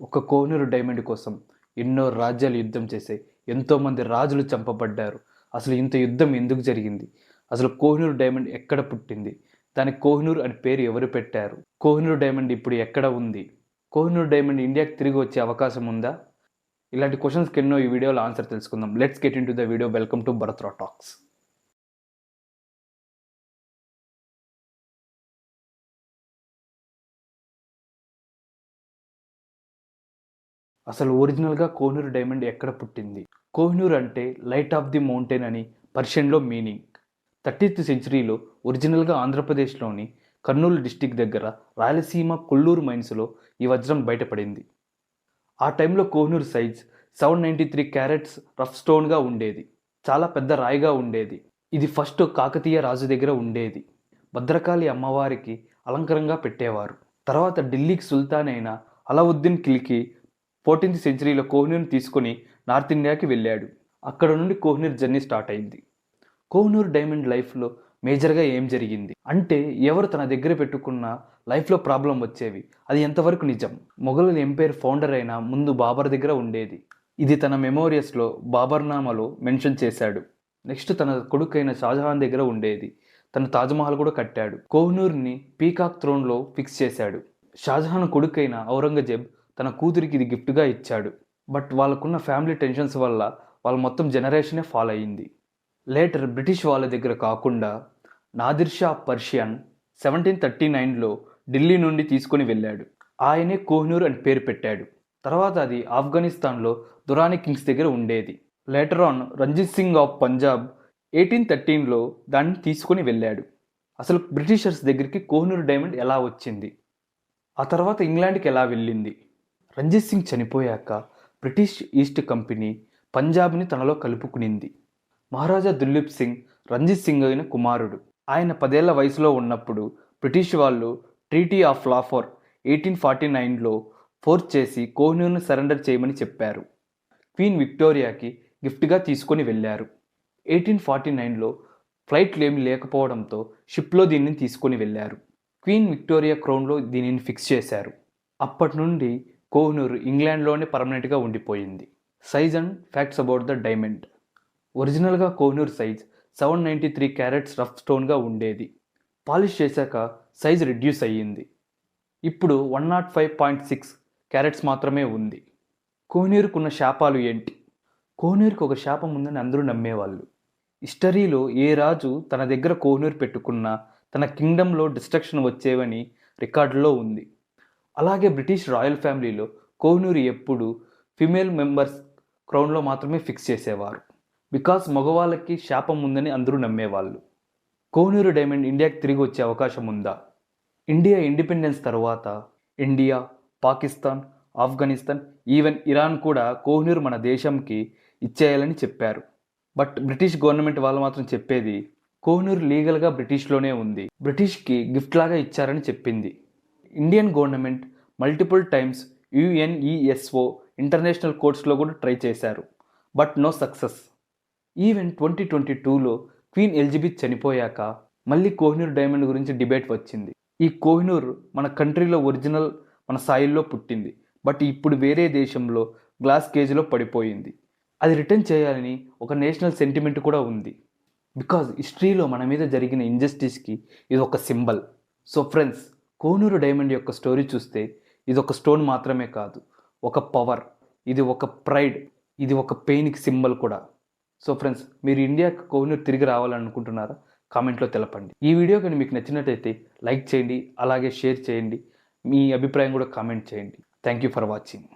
ఒక కోహినూరు డైమండ్ కోసం ఎన్నో రాజ్యాలు యుద్ధం చేశాయి ఎంతోమంది రాజులు చంపబడ్డారు. అసలు ఇంత యుద్ధం ఎందుకు జరిగింది? అసలు కోహినూరు డైమండ్ ఎక్కడ పుట్టింది? దానికి కోహినూర్ అని పేరు ఎవరు పెట్టారు? కోహినూర్ డైమండ్ ఇప్పుడు ఎక్కడ ఉంది? కోహినూర్ డైమండ్ ఇండియాకి తిరిగి వచ్చే అవకాశం ఉందా? ఇలాంటి క్వశ్చన్స్కి ఎన్నో ఈ వీడియోలో ఆన్సర్ తెలుసుకుందాం. Let's get in to the video welcome to భరత్రా talks అసలు ఒరిజినల్గా కోహినూర్ డైమండ్ ఎక్కడ పుట్టింది? కోహినూర్ అంటే లైట్ ఆఫ్ ది మౌంటైన్ అని పర్షియన్లో మీనింగ్. థర్టీత్ సెంచరీలో ఒరిజినల్గా ఆంధ్రప్రదేశ్లోని కర్నూలు డిస్టిక్ దగ్గర రాయలసీమ కొల్లూరు మైన్స్లో ఈ వజ్రం బయటపడింది. ఆ టైంలో Kohinoor size seven ninety three carats rough స్టోన్గా ఉండేది. చాలా పెద్ద రాయిగా ఉండేది. ఇది ఫస్ట్ కాకతీయ రాజు దగ్గర ఉండేది. భద్రకాళి అమ్మవారికి అలంకరంగా పెట్టేవారు. తర్వాత ఢిల్లీకి సుల్తాన్ అయిన అలావుద్దీన్ కిల్కి ఫోర్టీన్త్ సెంచరీలో కోహ్నూర్ని తీసుకొని నార్త్ ఇండియాకి వెళ్ళాడు. అక్కడ నుండి కోహ్నూర్ జర్నీ స్టార్ట్ అయింది. కోహ్నూర్ డైమండ్ లైఫ్లో మేజర్గా ఏం జరిగింది? అంటే ఎవరు తన దగ్గర పెట్టుకున్న లైఫ్లో ప్రాబ్లం వచ్చేవి? అది ఎంతవరకు నిజం? మొఘలుల ఎంపైర్ ఫౌండర్ అయిన ముందు బాబర్ దగ్గర ఉండేది. ఇది తన మెమోరియస్లో బాబర్నామాలో మెన్షన్ చేశాడు. నెక్స్ట్ తన కొడుకైన షాజహాన్ దగ్గర ఉండేది. తన తాజ్మహల్ కూడా కట్టాడు. కోహ్నూర్ని పీకాక్ థ్రోన్లో ఫిక్స్ చేశాడు. షాజహాన్ కొడుకైన ఔరంగజేబ్ తన కూతురికి ఇది గిఫ్ట్గా ఇచ్చాడు. బట్ వాళ్ళకున్న ఫ్యామిలీ టెన్షన్స్ వల్ల వాళ్ళ మొత్తం జనరేషనే ఫాలో అయ్యింది. లేటర్ బ్రిటిష్ వాళ్ళ దగ్గర కాకుండా Nadir Shah Persian seventeen thirty నైన్లో ఢిల్లీ నుండి తీసుకొని వెళ్ళాడు. ఆయనే కోహినూర్ అని పేరు పెట్టాడు. తర్వాత అది ఆఫ్ఘనిస్తాన్లో దురాని కింగ్స్ దగ్గర ఉండేది. Later on Ranjit Singh of Punjab eighteen థర్టీన్లో దాన్ని తీసుకొని వెళ్ళాడు. అసలు బ్రిటిషర్స్ దగ్గరికి కోహినూర్ డైమండ్ ఎలా వచ్చింది? ఆ తర్వాత ఇంగ్లాండ్కి ఎలా వెళ్ళింది? రంజిత్ సింగ్ చనిపోయాక బ్రిటిష్ ఈస్ట్ కంపెనీ పంజాబ్ని తనలో కలుపుకునింది. మహారాజా దులీప్ సింగ్ రంజిత్ సింగ్ అయిన కుమారుడు. ఆయన పదేళ్ళ వయసులో ఉన్నప్పుడు బ్రిటిష్ వాళ్ళు ట్రీటీ ఆఫ్ లాఫోర్ ఎయిటీన్ ఫార్టీ నైన్లో ఫోర్స్ చేసి కోహినూర్ను సరెండర్ చేయమని చెప్పారు. క్వీన్ విక్టోరియాకి గిఫ్ట్గా తీసుకొని వెళ్ళారు. ఎయిటీన్ ఫార్టీ నైన్లో ఫ్లైట్లు ఏమి లేకపోవడంతో షిప్లో దీనిని తీసుకొని వెళ్ళారు. క్వీన్ విక్టోరియా క్రౌన్లో దీనిని ఫిక్స్ చేశారు. అప్పటి నుండి కోహ్నూర్ ఇంగ్లాండ్లోనే పర్మనెంట్గా ఉండిపోయింది. Size and facts about the diamond. ఒరిజినల్గా Kohinoor size seven ninety three carats rough స్టోన్గా ఉండేది. పాలిష్ చేశాక సైజ్ రిడ్యూస్ అయ్యింది. ఇప్పుడు one nought five point six carats మాత్రమే ఉంది. కోహినూరుకున్న శాపాలు ఏంటి? కోహినూరుకి ఒక శాపం ఉందని అందరూ నమ్మేవాళ్ళు. హిస్టరీలో ఏ రాజు తన దగ్గర కోహ్నూరు పెట్టుకున్నా తన కింగ్డంలో డిస్ట్రక్షన్ వచ్చేవని రికార్డులో ఉంది. అలాగే బ్రిటిష్ రాయల్ ఫ్యామిలీలో కోహినూరు ఎప్పుడు ఫిమేల్ మెంబర్స్ క్రౌన్లో మాత్రమే ఫిక్స్ చేసేవారు. బికాస్ మగవాళ్ళకి శాపం ఉందని అందరూ నమ్మేవాళ్ళు. కోహినూరు డైమండ్ ఇండియాకి తిరిగి వచ్చే అవకాశం ఉందా? ఇండియా ఇండిపెండెన్స్ తర్వాత India Pakistan Afghanistan even Iran కూడా కోహ్నూరు మన దేశంకి ఇచ్చేయాలని చెప్పారు. బట్ బ్రిటిష్ గవర్నమెంట్ వాళ్ళు మాత్రం చెప్పేది కోహినూర్ లీగల్గా బ్రిటిష్లోనే ఉంది. బ్రిటిష్కి గిఫ్ట్ లాగా ఇచ్చారని చెప్పింది. Indian government multiple times UNESCO international కోర్ట్స్లో కూడా ట్రై చేశారు. But no success. Even twenty twenty టూలో క్వీన్ ఎలిజబెత్ చనిపోయాక మళ్ళీ కోహినూర్ డైమండ్ గురించి డిబేట్ వచ్చింది. ఈ కోహినూర్ మన కంట్రీలో ఒరిజినల్ మన సాయిల్లో పుట్టింది. బట్ ఇప్పుడు వేరే దేశంలో గ్లాస్ కేజీలో పడిపోయింది. అది రిటర్న్ చేయాలని ఒక నేషనల్ సెంటిమెంట్ కూడా ఉంది. బికాజ్ హిస్టరీలో మన మీద జరిగిన ఇంజస్టిస్కి ఇది ఒక symbol. So friends Kohinoor diamond యొక్క స్టోరీ చూస్తే ఇది ఒక స్టోన్ మాత్రమే కాదు ఒక పవర్ ఇది ఒక ప్రైడ్ ఇది ఒక పెయిన్కి సింబల్ కూడా. సో ఫ్రెండ్స్ మీరు ఇండియాకి కోనూరు తిరిగి రావాలనుకుంటున్నారా? కామెంట్లో తెలపండి. ఈ వీడియో కానీ మీకు నచ్చినట్టయితే లైక్ చేయండి అలాగే షేర్ చేయండి మీ అభిప్రాయం కూడా కామెంట్ చేయండి. Thank you for watching.